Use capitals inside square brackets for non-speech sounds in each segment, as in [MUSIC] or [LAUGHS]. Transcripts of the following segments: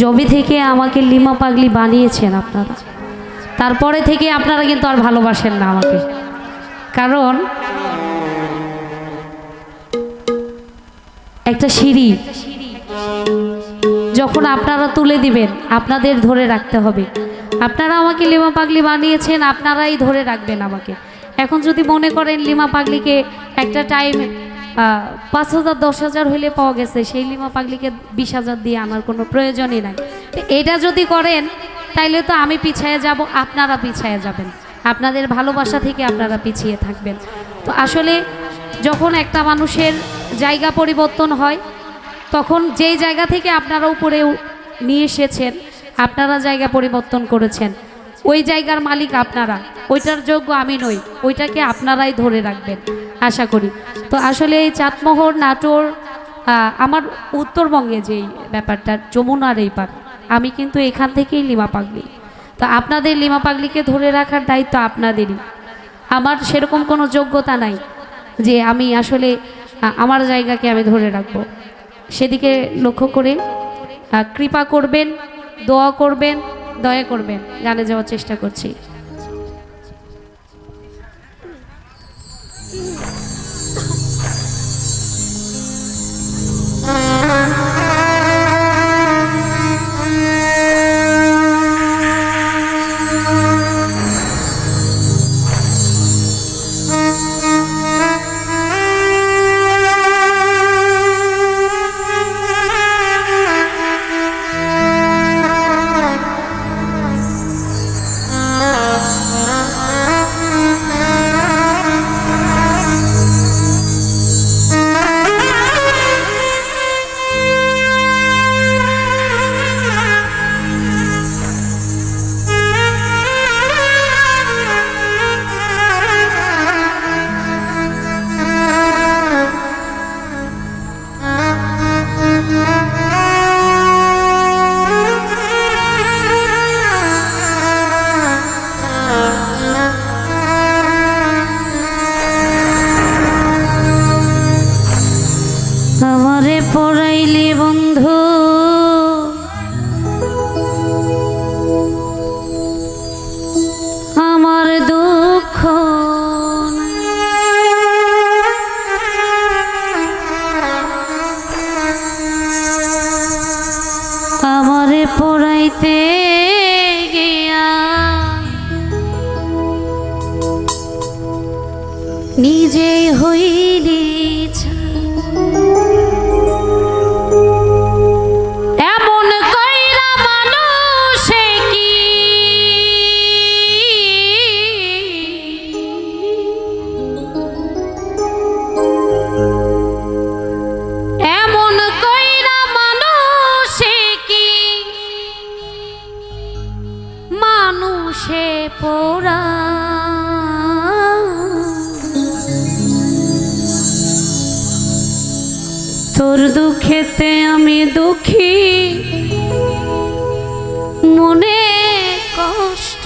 জবে থেকে আমাকে লিমা পাগলি বানিয়েছেন আপনারা। তারপরে থেকে আপনারা কিন্তু আর ভালোবাসেন না আমাকে। কারণ একটা সিঁড়ি যখন আপনারা তুলে দিবেন, আপনাদের ধরে রাখতে হবে। আপনারা আমাকে লিমা পাগলি বানিয়েছেন, আপনারাই ধরে রাখবেন আমাকে। এখন যদি মনে করেন লিমা পাগলিকে একটা টাইম পাঁচ হাজার, দশ হাজার হইলে পাওয়া গেছে। সেই লিমা পাগলিকে বিশ হাজার দিয়ে আনার কোনো প্রয়োজনই নাই। এটা যদি করেন, তাইলে তো আমি পিছিয়ে যাব, আপনারা পিছিয়ে যাবেন। আপনাদের ভালোবাসা থেকে আপনারা পিছিয়ে থাকবেন। তো আসলে যখন একটা মানুষের জায়গা পরিবর্তন হয়, তখন যেই জায়গা থেকে আপনারা উপরে নিয়ে এসেছেন, আপনারা জায়গা পরিবর্তন করেছেন। ওই জায়গার মালিক আপনারা। ওইটার যোগ্য আমি নই। ওইটাকে আপনারাই ধরে রাখবেন। আশা করি। তো আসলে এই চাঁদমোহর নাটোর আমার উত্তরবঙ্গে যেই ব্যাপারটা, যমুনার এই পার, আমি কিন্তু এখান থেকেই লিমা পাগলি তো আপনাদের লিমা পাগলিকে ধরে রাখার দায়িত্ব আপনাদেরই। আমার সেরকম কোনো যোগ্যতা নাই যে আমি আসলে আমার জায়গাকে আমি ধরে রাখব। সেদিকে লক্ষ্য করে কৃপা করবেন, দোয়া করবেন, দয়া করবেন, গানে যাওয়ার চেষ্টা করছি। তোর দুঃখেতে আমি দুঃখী। মনে কষ্ট।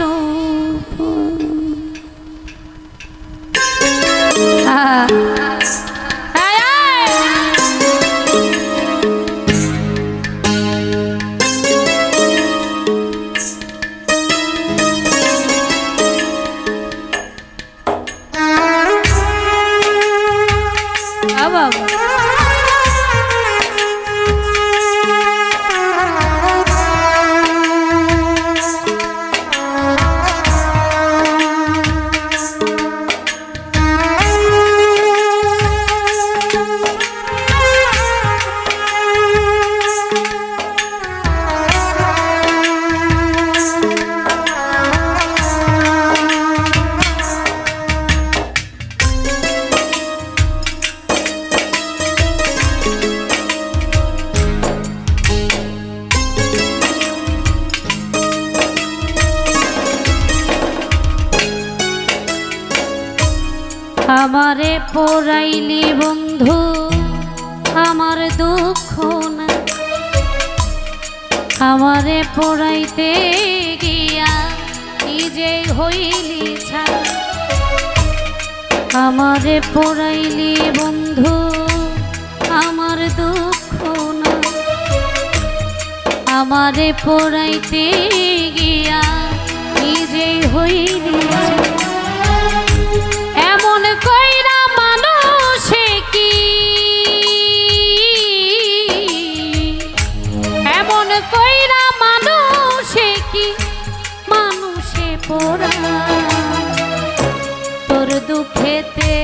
বাবা। পড়াইলি বন্ধু, আমার দুঃখ না। আমারে পড়াইতে গিয়া নিজে হইলি ছাড়া আমারে পড়াইলি বন্ধু, আমার দুঃখ না। আমারে পড়াইতে গিয়া নিজে হইলি ছাড়া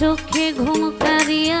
চোখে ঘুম কারিয়া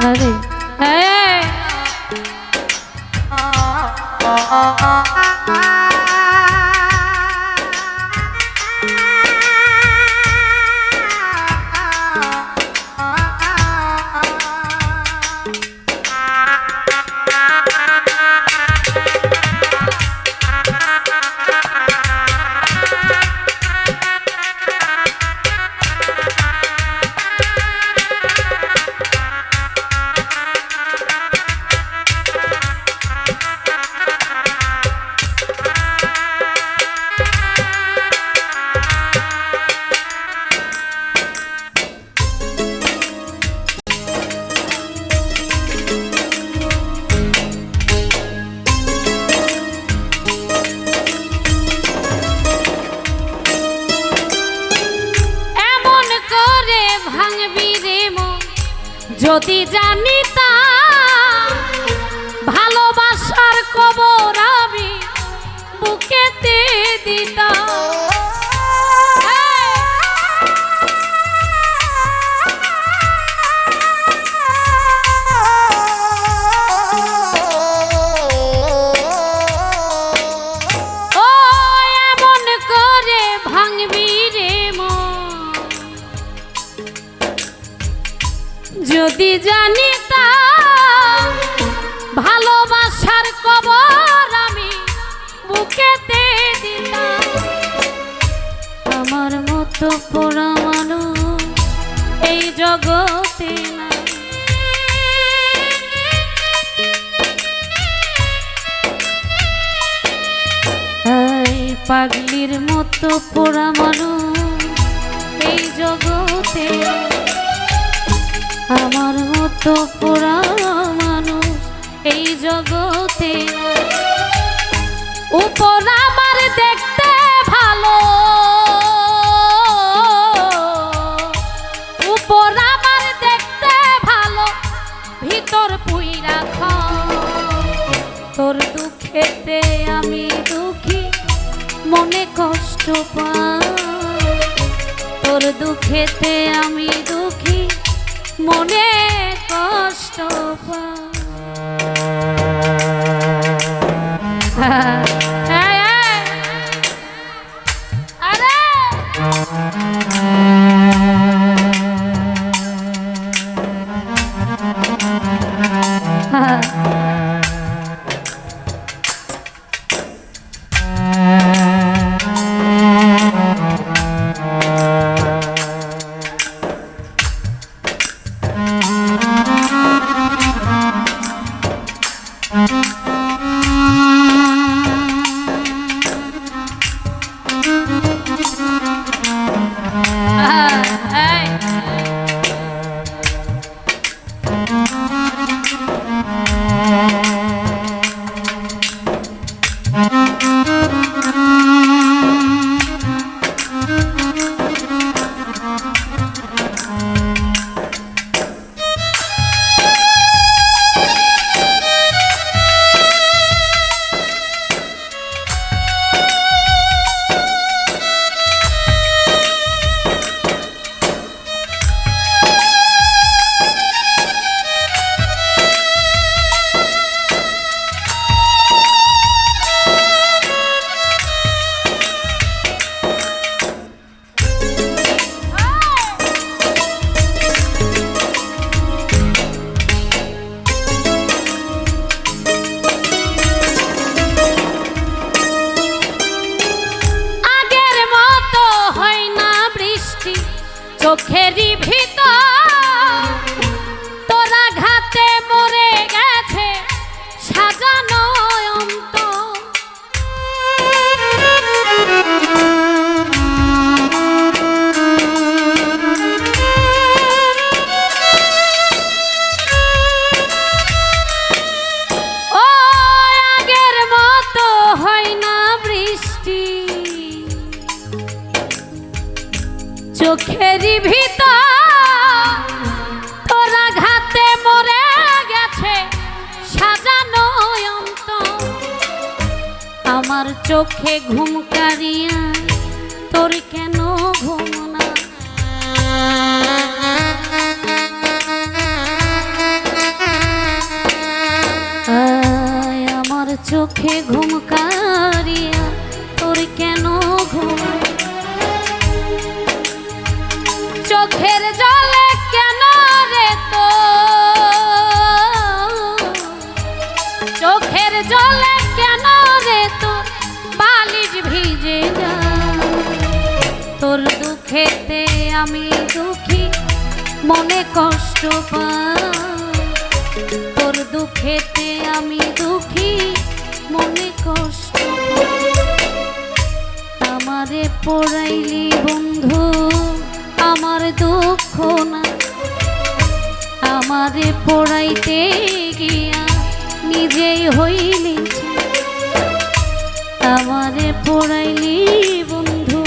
আরে হ্যাঁ। যদি জানিতা ভালোবাসার কবর আমি বুকেতে দিতাম। জানি তা ভালোবাসার আমি দিলাম আমার পোড়া মানুষ এই পাগলির মতো পোড়া মানুষ এই জগতে আমার মতো পোড়া মানুষ এই জগতে। উপর আমার দেখতে ভালো। উপর আমার দেখতে ভালো। ভিতর পুইরা তোর দুঃখেতে আমি দুঃখী, মনে কষ্ট পাই তোর দুঃখেতে আমি দুঃখী মনে কষ্ট পাই [LAUGHS] চোখে ঘুম কারিয়া তোর কেন ঘুম না? আমার চোখে ঘুম কারিয়া তোর কেন আমি দুঃখী, মনে কষ্ট তোর দুঃখেতে আমি দুঃখী, মনে কষ্ট। আমারে পড়াইলি বন্ধু, আমার দুঃখ না আমারে পড়াইতে গিয়া নিজেই হইলি। আমারে পড়াইলি বন্ধু,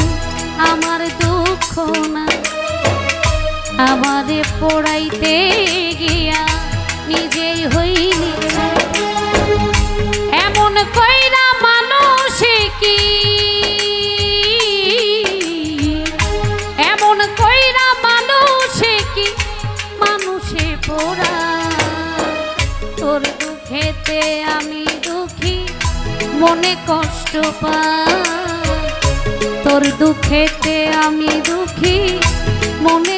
আমার দুঃখ না আমারে পড়াইতে গিয়া নিজেই হইলি এমন কইরা মানুষ কি? এমন কইরা মানুষ কি? মানুষে পড়া। তোর দুঃখেতে আমি দুঃখী, মনে কষ্ট পাই তোর দুঃখেতে আমি দুঃখী, মনে